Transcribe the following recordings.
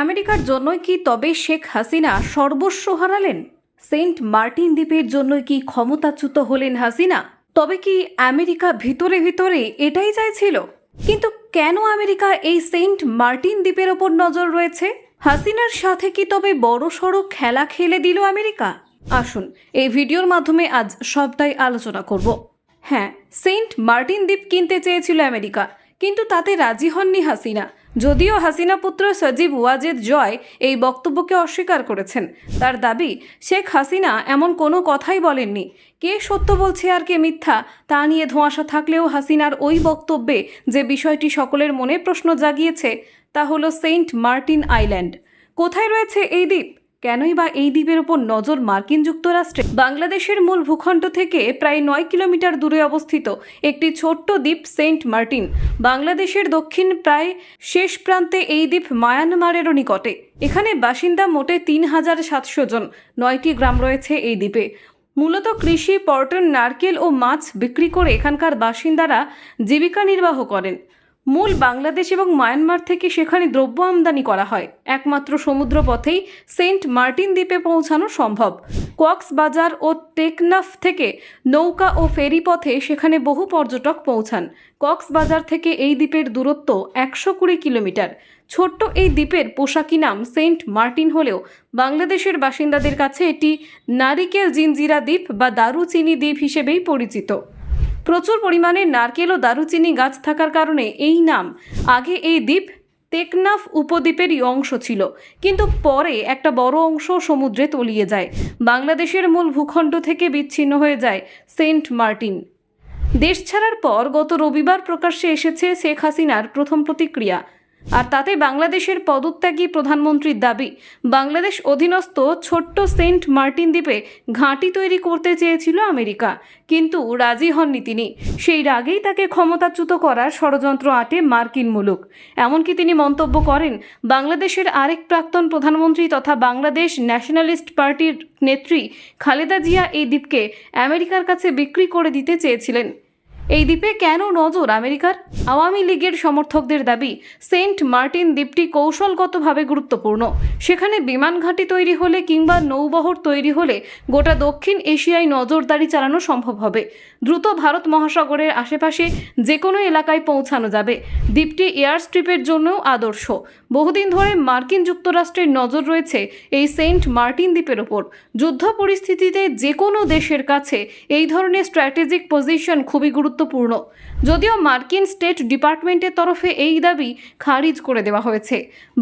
আমেরিকার জন্যই কি তবে শেখ হাসিনা সর্বস্ব হারালেন? সেন্ট মার্টিন দ্বীপের জন্যই কি ক্ষমতাচ্যুত হলেন হাসিনা? তবে কি আমেরিকা ভিতরে ভিতরে এটাই চাইছিল? কিন্তু কেন আমেরিকা এই সেন্ট মার্টিন দ্বীপের ওপর নজর রয়েছে? হাসিনার সাথে কি তবে বড় সড়ো খেলা খেলে দিল আমেরিকা? আসুন, এই ভিডিওর মাধ্যমে আজ সবটাই আলোচনা করব। হ্যাঁ সেন্ট মার্টিন দ্বীপ কিনতে চেয়েছিল আমেরিকা, কিন্তু তাতে রাজি হননি হাসিনা। যদিও হাসিনা পুত্র সজীব ওয়াজেদ জয় এই বক্তব্যকে অস্বীকার করেছেন। তার দাবি, শেখ হাসিনা এমন কোনো কথাই বলেননি। কে সত্য বলছে আর কে মিথ্যা, তা নিয়ে ধোঁয়াশা থাকলেও হাসিনার ওই বক্তব্যে যে বিষয়টি সকলের মনে প্রশ্ন জাগিয়েছে, তা হলো সেন্ট মার্টিন আইল্যান্ড। কোথায় রয়েছে এই দ্বীপ? কেনই বা এই দ্বীপের ওপর নজর মার্কিন যুক্তরাষ্ট্রে বাংলাদেশের মূল ভূখণ্ড থেকে প্রায় নয় কিলোমিটার দূরে অবস্থিত একটি ছোট্ট দ্বীপ সেন্ট মার্টিন। বাংলাদেশের দক্ষিণ প্রায় শেষ প্রান্তে এই দ্বীপ মায়ানমারেরও নিকটে। এখানে বাসিন্দা মোটে তিন হাজার সাতশো জন, নয়টি গ্রাম রয়েছে এই দ্বীপে। মূলত কৃষি, পর্টন, নারকেল ও মাছ বিক্রি করে এখানকার বাসিন্দারা জীবিকা নির্বাহ করেন। মূল বাংলাদেশ এবং মায়ানমার থেকে সেখানে দ্রব্য আমদানি করা হয়। একমাত্র সমুদ্র পথেই সেন্ট মার্টিন দ্বীপে পৌঁছানো সম্ভব। কক্সবাজার ও টেকনাফ থেকে নৌকা ও ফেরি পথে সেখানে বহু পর্যটক পৌঁছান। কক্সবাজার থেকে এই দ্বীপের দূরত্ব একশো কুড়ি কিলোমিটার। ছোট্ট এই দ্বীপের পোশাকি নাম সেন্ট মার্টিন হলেও বাংলাদেশের বাসিন্দাদের কাছে এটি নারিকেল জিনজিরা দ্বীপ বা দারুচিনি দ্বীপ হিসেবেই পরিচিত। প্রচুর পরিমাণে নারকেল ও দারুচিনি গাছ থাকার কারণে এই নাম আগে এই দ্বীপ টেকনাফ উপদ্বীপেরই অংশ ছিল। কিন্তু পরে একটা বড় অংশ সমুদ্রে তলিয়ে যায়। বাংলাদেশের মূল ভূখণ্ড থেকে বিচ্ছিন্ন হয়ে যায় সেন্ট মার্টিন। দেশ ছাড়ার পর গত রবিবার প্রকাশ্যে এসেছে শেখ হাসিনার প্রথম প্রতিক্রিয়া। আর তাতে বাংলাদেশের পদত্যাগী প্রধানমন্ত্রীর দাবি, বাংলাদেশ অধীনস্থ ছোট্ট সেন্ট মার্টিন দ্বীপে ঘাঁটি তৈরি করতে চেয়েছিল আমেরিকা, কিন্তু রাজি হননি তিনি। সেই রাগেই তাকে ক্ষমতাচ্যুত করার ষড়যন্ত্র আটে মার্কিন মুলুক। এমনকি তিনি মন্তব্য করেন, বাংলাদেশের আরেক প্রাক্তন প্রধানমন্ত্রী তথা বাংলাদেশ ন্যাশনালিস্ট পার্টির নেত্রী খালেদা জিয়া এই দ্বীপকে আমেরিকার কাছে বিক্রি করে দিতে চেয়েছিলেন। এই দ্বীপে কেন নজর আমেরিকার? আওয়ামী লীগের সমর্থকদের দাবি, সেন্ট মার্টিন দ্বীপটি কৌশলগতভাবে গুরুত্বপূর্ণ। সেখানে বিমান ঘাঁটি তৈরি হলে কিংবা নৌবহর তৈরি হলে গোটা দক্ষিণ এশিয়ায় নজরদারি চালানো সম্ভব হবে। দ্রুত ভারত মহাসাগরের আশেপাশে যে কোনো এলাকায় পৌঁছানো যাবে। দ্বীপটি এয়ার স্ট্রিপের জন্যও আদর্শ। বহুদিন ধরে মার্কিন যুক্তরাষ্ট্রের নজর রয়েছে এই সেন্ট মার্টিন দ্বীপের ওপর। যুদ্ধ পরিস্থিতিতে যে কোনো দেশের কাছে এই ধরনের স্ট্র্যাটেজিক পজিশন খুবই গুরুত্বপূর্ণ। যদিও মার্কিন স্টেট ডিপার্টমেন্টের তরফে এই দাবি খারিজ করে দেওয়া হয়েছে।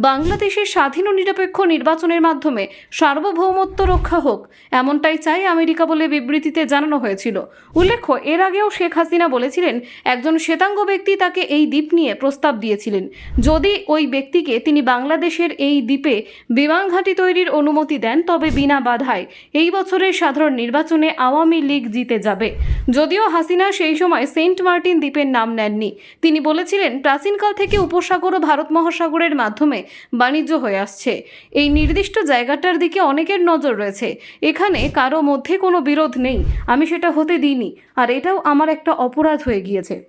বাংলাদেশের স্বাধীন ও নিরপেক্ষ নির্বাচনের মাধ্যমে সার্বভৌমত্ব রক্ষা হোক, এমনটাই চাই আমেরিকা বলে বিবৃতিতে জানানো হয়েছিল। উল্লেখ্য, এর আগেও শেখ হাসিনা বলেছিলেন, একজন শ্বেতাঙ্গ ব্যক্তি তাকে এই দ্বীপ নিয়ে প্রস্তাব দিয়েছিলেন। যদি ওই ব্যক্তিকে তিনি বাংলাদেশের এই দ্বীপে বিমান ঘাঁটি তৈরির অনুমতি দেন, তবে বিনা বাধায় এই বছরের সাধারণ নির্বাচনে আওয়ামী লীগ জিতে যাবে। যদিও হাসিনা সেই সময় সেন্ট মার্টিন দ্বীপের নাম নেননি। তিনি বলেছিলেন, প্রাচীনকাল থেকে উপসাগর ও ভারত মহাসাগরের মাধ্যমে বাণিজ্য হয়ে আসছে। এই নির্দিষ্ট জায়গাটার দিকে অনেকের নজর রয়েছে। এখানে কারও মধ্যে কোনো বিরোধ নেই। আমি সেটা হতে দিইনি। আর এটাও আমার একটা অপরাধ হয়ে গিয়েছে।